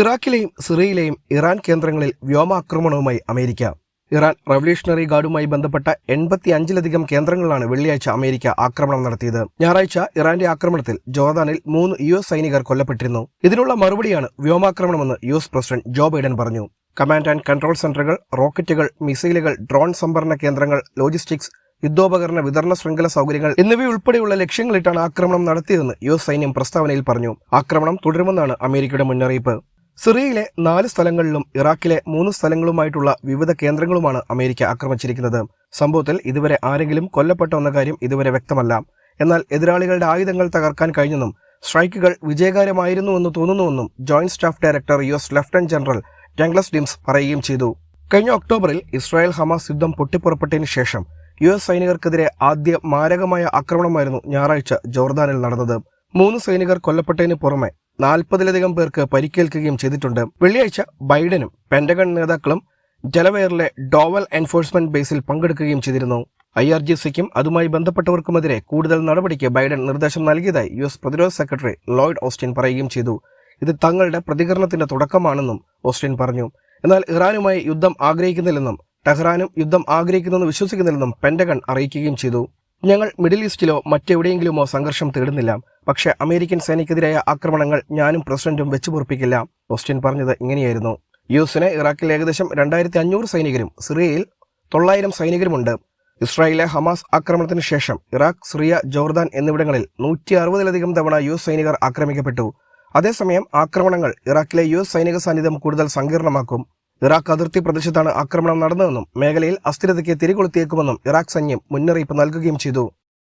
ഇറാഖിലെയും സിറിയയിലെയും ഇറാൻ കേന്ദ്രങ്ങളിൽ വ്യോമാക്രമണവുമായി അമേരിക്ക. ഇറാൻ റവല്യൂഷണറി ഗാർഡുമായി ബന്ധപ്പെട്ട എൺപത്തി അഞ്ചിലധികം കേന്ദ്രങ്ങളിലാണ് വെള്ളിയാഴ്ച അമേരിക്ക ആക്രമണം നടത്തിയത്. ഞായറാഴ്ച ഇറാന്റെ ആക്രമണത്തിൽ ജോർദാനിൽ മൂന്ന് യു എസ് സൈനികർ കൊല്ലപ്പെട്ടിരുന്നു. ഇതിനുള്ള മറുപടിയാണ് വ്യോമാക്രമണമെന്ന് U S president Joe Biden പറഞ്ഞു. കമാൻഡ് ആൻഡ് കൺട്രോൾ സെന്ററുകൾ റോക്കറ്റുകൾ മിസൈലുകൾ ഡ്രോൺ സംഭരണ കേന്ദ്രങ്ങൾ ലോജിസ്റ്റിക്സ് യുദ്ധോപകരണ വിതരണ ശൃംഖല സൗകര്യങ്ങൾ എന്നിവയുൾപ്പെടെയുള്ള ലക്ഷ്യങ്ങളിട്ടാണ് ആക്രമണം നടത്തിയതെന്ന് യു എസ് സൈന്യം പ്രസ്താവനയിൽ പറഞ്ഞു. ആക്രമണം തുടരുമെന്നാണ് അമേരിക്കയുടെ മുന്നറിയിപ്പ്. സിറിയയിലെ നാല് സ്ഥലങ്ങളിലും ഇറാഖിലെ മൂന്ന് സ്ഥലങ്ങളുമായിട്ടുള്ള വിവിധ കേന്ദ്രങ്ങളുമാണ് അമേരിക്ക ആക്രമിച്ചിരിക്കുന്നത്. സംഭവത്തിൽ ഇതുവരെ ആരെങ്കിലും കൊല്ലപ്പെട്ട എന്ന കാര്യം ഇതുവരെ വ്യക്തമല്ല. എന്നാൽ എതിരാളികളുടെ ആയുധങ്ങൾ തകർക്കാൻ കഴിഞ്ഞെന്നും സ്ട്രൈക്കുകൾ വിജയകരമായിരുന്നുവെന്ന് തോന്നുന്നുവെന്നും joint staff director U S lieutenant general Douglas Sims പറയുകയും ചെയ്തു. കഴിഞ്ഞ ഒക്ടോബറിൽ ഇസ്രായേൽ ഹമാസ് യുദ്ധം പൊട്ടിപ്പുറപ്പെട്ടതിന് ശേഷം യു എസ് സൈനികർക്കെതിരെ ആദ്യ മാരകമായ ആക്രമണമായിരുന്നു ഞായറാഴ്ച ജോർദാനിൽ നടന്നത്. മൂന്ന് സൈനികർ കൊല്ലപ്പെട്ടതിന് പുറമെ നാൽപ്പതിലധികം പേർക്ക് പരിക്കേൽക്കുകയും ചെയ്തിട്ടുണ്ട്. വെള്ളിയാഴ്ച ബൈഡനും പെന്റഗൺ നേതാക്കളും ഡെലവെയറിലെ ഡോവൽ എൻഫോഴ്സ്മെന്റ് ബേസിൽ പങ്കെടുക്കുകയും ചെയ്തിരുന്നു. ഐ ആർ ജി സിക്കും അതുമായി ബന്ധപ്പെട്ടവർക്കുമെതിരെ കൂടുതൽ നടപടിക്ക് ബൈഡൻ നിർദ്ദേശം നൽകിയതായി യു എസ് പ്രതിരോധ സെക്രട്ടറി ലോയിഡ് ഓസ്റ്റിൻ പറയുകയും ചെയ്തു. ഇത് തങ്ങളുടെ പ്രതികരണത്തിന്റെ തുടക്കമാണെന്നും ഓസ്റ്റിൻ പറഞ്ഞു. എന്നാൽ ഇറാനുമായി യുദ്ധം ആഗ്രഹിക്കുന്നില്ലെന്നും ടെഹ്റാനും യുദ്ധം ആഗ്രഹിക്കുന്നെന്ന് വിശ്വസിക്കുന്നില്ലെന്നും പെന്റഗൺ അറിയിക്കുകയും ചെയ്തു. ഞങ്ങൾ മിഡിൽ ഈസ്റ്റിലോ മറ്റെവിടെയെങ്കിലുമോ സംഘർഷം തേടുന്നില്ല. പക്ഷേ അമേരിക്കൻ സേനയ്ക്കെതിരായ ആക്രമണങ്ങൾ ഞാനും പ്രസിഡന്റും വെച്ചുപൊറിപ്പിക്കില്ല ഓസ്റ്റിൻ പറഞ്ഞത് ഇങ്ങനെയായിരുന്നു. യു എസിന് ഇറാഖിൽ ഏകദേശം രണ്ടായിരത്തി അഞ്ഞൂറ് സൈനികരും സിറിയയിൽ തൊള്ളായിരം സൈനികരുമുണ്ട്. ഇസ്രായേലിലെ ഹമാസ് ആക്രമണത്തിന് ശേഷം ഇറാഖ് സിറിയ ജോർദാൻ എന്നിവിടങ്ങളിൽ നൂറ്റി അറുപതിലധികം തവണ യു സൈനികർ ആക്രമിക്കപ്പെട്ടു. അതേസമയം ആക്രമണങ്ങൾ ഇറാഖിലെ യു സൈനിക സാന്നിധ്യം കൂടുതൽ സങ്കീർണമാക്കും. ഇറാഖ് അതിർത്തി പ്രദേശത്താണ് ആക്രമണം നടന്നതെന്നും മേഖലയിൽ അസ്ഥിരതയ്ക്ക് തിരികൊളുത്തിയേക്കുമെന്നും ഇറാഖ് സൈന്യം മുന്നറിയിപ്പ് നൽകുകയും ചെയ്തു.